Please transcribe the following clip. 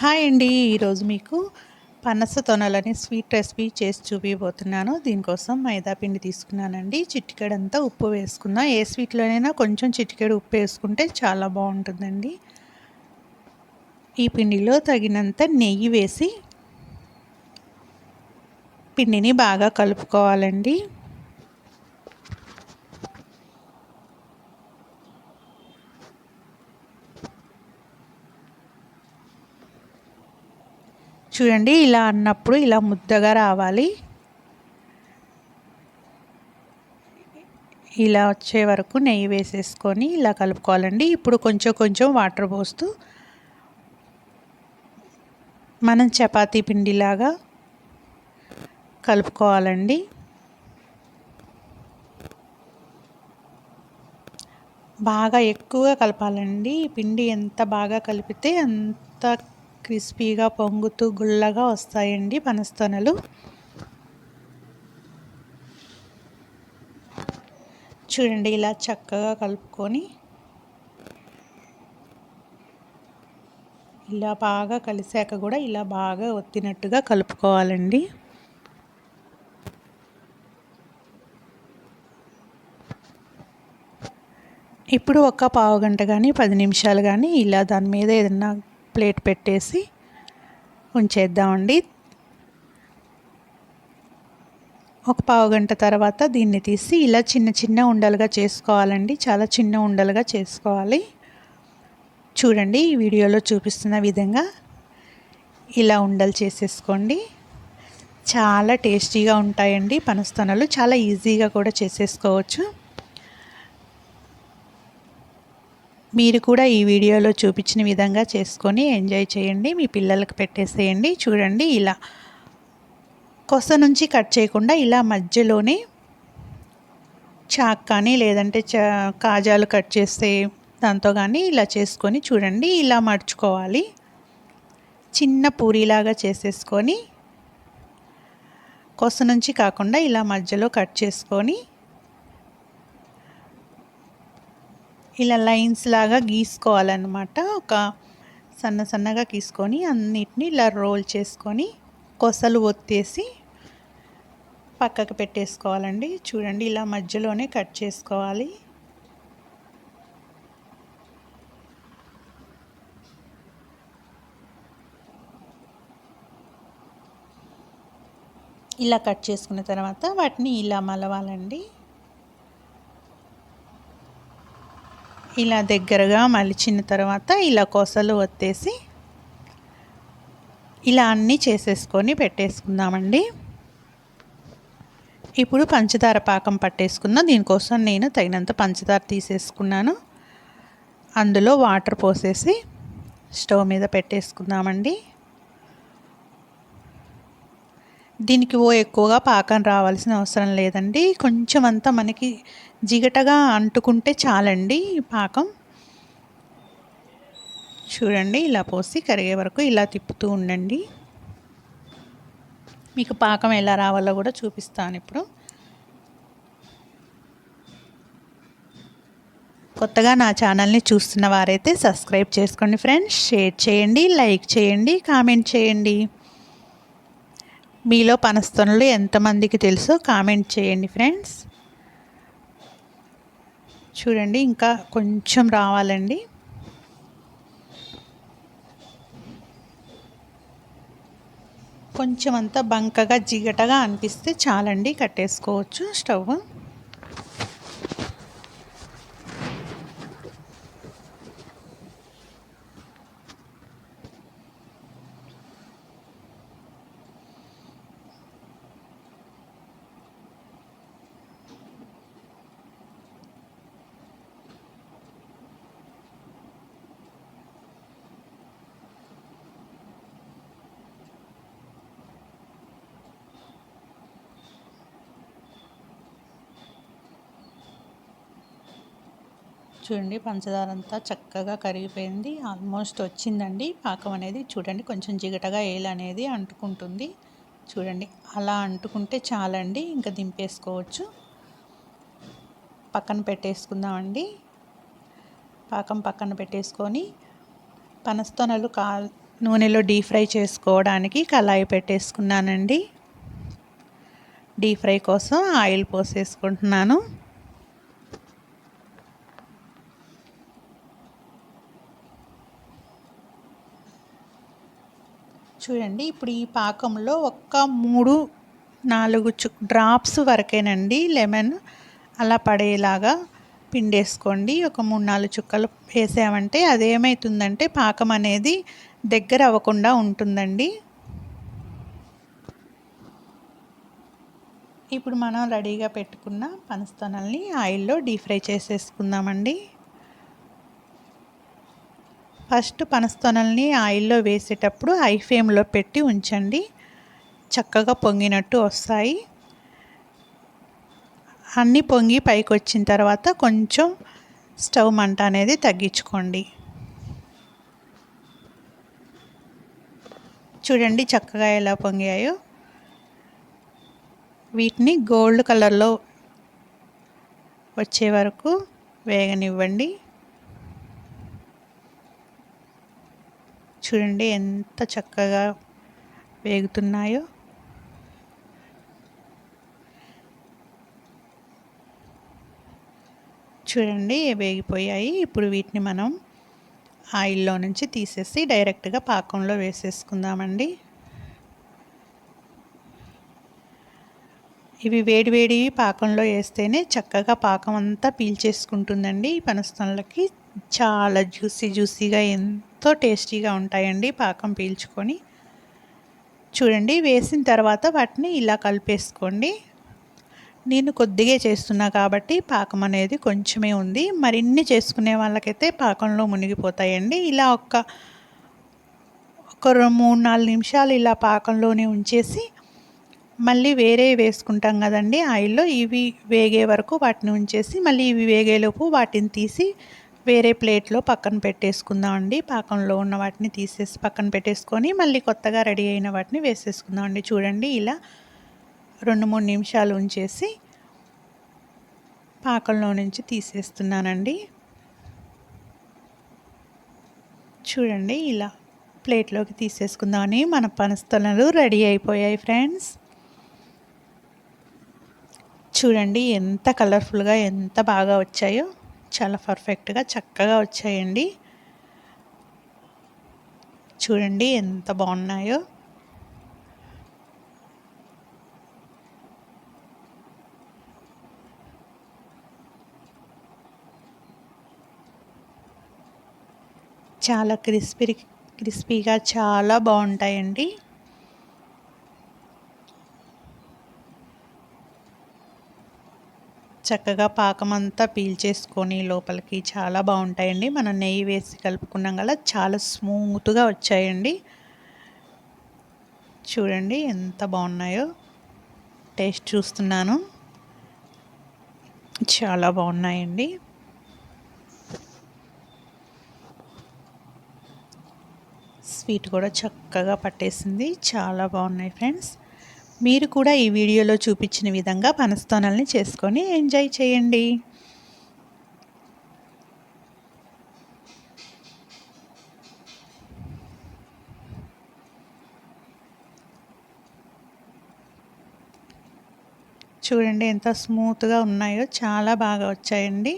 Hi అండి ఈరోజు మీకు పనస తొనలని స్వీట్ రెసిపీ చేసి చూపిపోతున్నాను దీనికోసం మైదా పిండి తీసుకున్నానండి. చిటికెడంతా ఉప్పు వేసుకున్నా. ఏ స్వీట్లోనైనా కొంచెం చిటికెడు ఉప్పు వేసుకుంటే చాలా బాగుంటుందండి. ఈ పిండిలో తగినంత నెయ్యి వేసి పిండిని బాగా కలుపుకోవాలండి. చూడండి ఇలా అన్నప్పుడు ఇలా ముద్దగా రావాలి. ఇలా వచ్చే వరకు నెయ్యి వేసేసుకొని ఇలా కలుపుకోవాలండి. ఇప్పుడు కొంచెం కొంచెం వాటర్ పోస్తూ మనం చపాతీ పిండిలాగా కలుపుకోవాలండి. బాగా ఎక్కువగా కలపాలండి. పిండి ఎంత బాగా కలిపితే అంత క్రిస్పీగా పొంగుతూ గుల్లగా వస్తాయండి పనస్తొనలు చూడండి ఇలా చక్కగా కలుపుకొని ఇలా బాగా కలిసాక కూడా ఇలా బాగా ఒత్తినట్టుగా కలుపుకోవాలండి. ఇప్పుడు ఒక పావు గంట కానీ పది నిమిషాలు కానీ ఇలా దాని మీద ఏదన్నా ప్లేట్ పెట్టేసి ఉంచేద్దామండి. ఒక పావు గంట తర్వాత దీన్ని తీసి ఇలా చిన్న చిన్న ఉండలుగా చేసుకోవాలండి. చాలా చిన్న ఉండలుగా చేసుకోవాలి. చూడండి ఈ వీడియోలో చూపిస్తున్న విధంగా ఇలా ఉండలు చేసేసుకోండి. చాలా టేస్టీగా ఉంటాయండి. పనస్తనలు చాలా ఈజీగా కూడా చేసేసుకోవచ్చు. మీరు కూడా ఈ వీడియోలో చూపించిన విధంగా చేసుకొని ఎంజాయ్ చేయండి. మీ పిల్లలకు పెట్టేసేయండి. చూడండి ఇలా కొస నుంచి కట్ చేయకుండా ఇలా మధ్యలోనే చాక్ కానీ లేదంటే చా కాజాలు కట్ చేస్తే దాంతో కానీ ఇలా చేసుకొని చూడండి. ఇలా మడుచుకోవాలి. చిన్న పూరిలాగా చేసేసుకొని కొస నుంచి కాకుండా ఇలా మధ్యలో కట్ చేసుకొని ఇలా లైన్స్ లాగా గీసుకోవాలన్నమాట. ఒక సన్న సన్నగా గీసుకొని అన్నిటిని ఇలా రోల్ చేసుకొని కొసలు ఒత్తేసి పక్కకు పెట్టేసుకోవాలండి. చూడండి ఇలా మధ్యలోనే కట్ చేసుకోవాలి. ఇలా కట్ చేసుకున్న తర్వాత వాటిని ఇలా మలవాలండి. ఇలా దగ్గరగా మలిచిన తర్వాత ఇలా కొసలు వచ్చేసి ఇలా అన్నీ చేసేసుకొని పెట్టేసుకుందామండి. ఇప్పుడు పంచదార పాకం పట్టేసుకుందాం దీనికోసం నేను తగినంత పంచదార తీసేసుకున్నాను. అందులో వాటర్ పోసేసి స్టవ్ మీద పెట్టేసుకుందామండి. దీనికి ఓ ఎక్కువగా పాకం రావాల్సిన అవసరం లేదండి. కొంచెం అంతా మనకి జిగటగా అంటుకుంటే చాలండి పాకం. చూడండి ఇలా పోసి కరిగే వరకు ఇలా తిప్పుతూ ఉండండి. మీకు పాకం ఎలా రావాలో కూడా చూపిస్తాను ఇప్పుడు. కొత్తగా నా ఛానల్ని చూస్తున్న వారైతే సబ్స్క్రైబ్ చేసుకోండి ఫ్రెండ్స్. షేర్ చేయండి లైక్ చేయండి కామెంట్ చేయండి. మీలో పనస్తనులు ఎంతమందికి తెలుసో కామెంట్ చేయండి ఫ్రెండ్స్. చూడండి ఇంకా కొంచెం రావాలండి. కొంచెం అంతా బంకగా జిగటగా అనిపిస్తే చాలండి కట్టేసుకోవచ్చు స్టవ్. చూడండి పంచదార అంతా చక్కగా కరిగిపోయింది. ఆల్మోస్ట్ వచ్చిందండి. పాకం అనేది చూడండి కొంచెం జిగటగా ఏలు అనేది అంటుకుంటుంది. చూడండి అలా అంటుకుంటే చాలండి. ఇంకా దింపేసుకోవచ్చు. పక్కన పెట్టేసుకుందామండి. పాకం పక్కన పెట్టేసుకొని పనస్తోనలు కా నూనెలో డీప్ ఫ్రై చేసుకోవడానికి కళాయి పెట్టేసుకున్నానండి. డీప్ ఫ్రై కోసం ఆయిల్ పోసేసుకుంటున్నాను. చూడండి. ఇప్పుడు ఈ పాకంలో ఒక్క మూడు నాలుగు చు డ్రాప్స్ వరకేనండి. లెమన్ అలా పడేలాగా పిండేసుకోండి. ఒక మూడు నాలుగు చుక్కలు వేసామంటే అదేమవుతుందంటే పాకం అనేది దగ్గర అవ్వకుండా ఉంటుందండి. ఇప్పుడు మనం రెడీగా పెట్టుకున్న పనస్తనల్ని ఆయిల్లో డీప్ ఫ్రై చేసేసుకుందామండి. ఫస్ట్ పనస్తొనల్ని ఆయిల్లో వేసేటప్పుడు హై ఫ్లేమ్లో పెట్టి ఉంచండి. చక్కగా పొంగినట్టు వస్తాయి. అన్నీ పొంగి పైకి వచ్చిన తర్వాత కొంచెం స్టవ్ మంట అనేది తగ్గించుకోండి. చూడండి చక్కగా ఎలా పొంగాయో. వీటిని గోల్డ్ కలర్లో వచ్చే వరకు వేగనివ్వండి. చూడండి ఎంత చక్కగా వేగుతున్నాయో. చూడండి వేగిపోయాయి. ఇప్పుడు వీటిని మనం ఆయిల్లో నుంచి తీసేసి డైరెక్ట్గా పాకంలో వేసేసుకుందామండి. ఇవి వేడివేడి పాకంలో వేస్తేనే చక్కగా పాకం అంతా పీల్చేసుకుంటుందండి ఈ పనస్తనులకి చాలా జ్యూసీ జ్యూసీగా ఎంతో టేస్టీగా ఉంటాయండి పాకం పీల్చుకొని. చూడండి వేసిన తర్వాత వాటిని ఇలా కలిపేసుకోండి. నేను కొద్దిగా చేస్తున్నా కాబట్టి పాకం అనేది కొంచెమే ఉంది. మరిన్ని చేసుకునే వాళ్ళకైతే పాకంలో మునిగిపోతాయండి. ఇలా ఒక ఒక మూడు నాలుగు నిమిషాలు ఇలా పాకంలోనే ఉంచేసి మళ్ళీ వేరే వేసుకుంటాం కదండి ఆయిల్లో ఇవి వేగే వరకు వాటిని ఉంచేసి మళ్ళీ ఇవి వేగేలోపు వాటిని తీసి వేరే ప్లేట్లో పక్కన పెట్టేసుకుందాం అండి. పాకంలో ఉన్న వాటిని తీసేసి పక్కన పెట్టేసుకొని మళ్ళీ కొత్తగా రెడీ అయిన వాటిని వేసేసుకుందాం అండి. చూడండి ఇలా రెండు మూడు నిమిషాలు ఉంచేసి పాకంలో నుంచి తీసేస్తున్నానండి. చూడండి ఇలా ప్లేట్లోకి తీసేసుకుందామని మన పనస్తలలు రెడీ అయిపోయాయి ఫ్రెండ్స్. చూడండి ఎంత కలర్ఫుల్గా ఎంత బాగా వచ్చాయో. చాలా పర్ఫెక్ట్గా చక్కగా వచ్చాయండి. చూడండి ఎంత బాగున్నాయో. చాలా క్రిస్పీ క్రిస్పీగా చాలా బాగుంటాయండి. చక్కగా పాకం అంతా పీల్చేసుకొని లోపలికి చాలా బాగుంటాయండి. మనం నెయ్యి వేసి కలుపుకున్నాం కదా చాలా స్మూత్గా వచ్చాయండి. చూడండి ఎంత బాగున్నాయో. టేస్ట్ చూస్తున్నాను. చాలా బాగున్నాయండి. స్వీట్ కూడా చక్కగా పట్టేసింది. చాలా బాగున్నాయి ఫ్రెండ్స్. మీరు కూడా ఈ వీడియోలో చూపించిన విధంగా పనస్తోనల్ని చేసుకొని ఎంజాయ్ చేయండి. చూడండి ఎంత స్మూత్గా ఉన్నాయో చాలా బాగా వచ్చాయండి.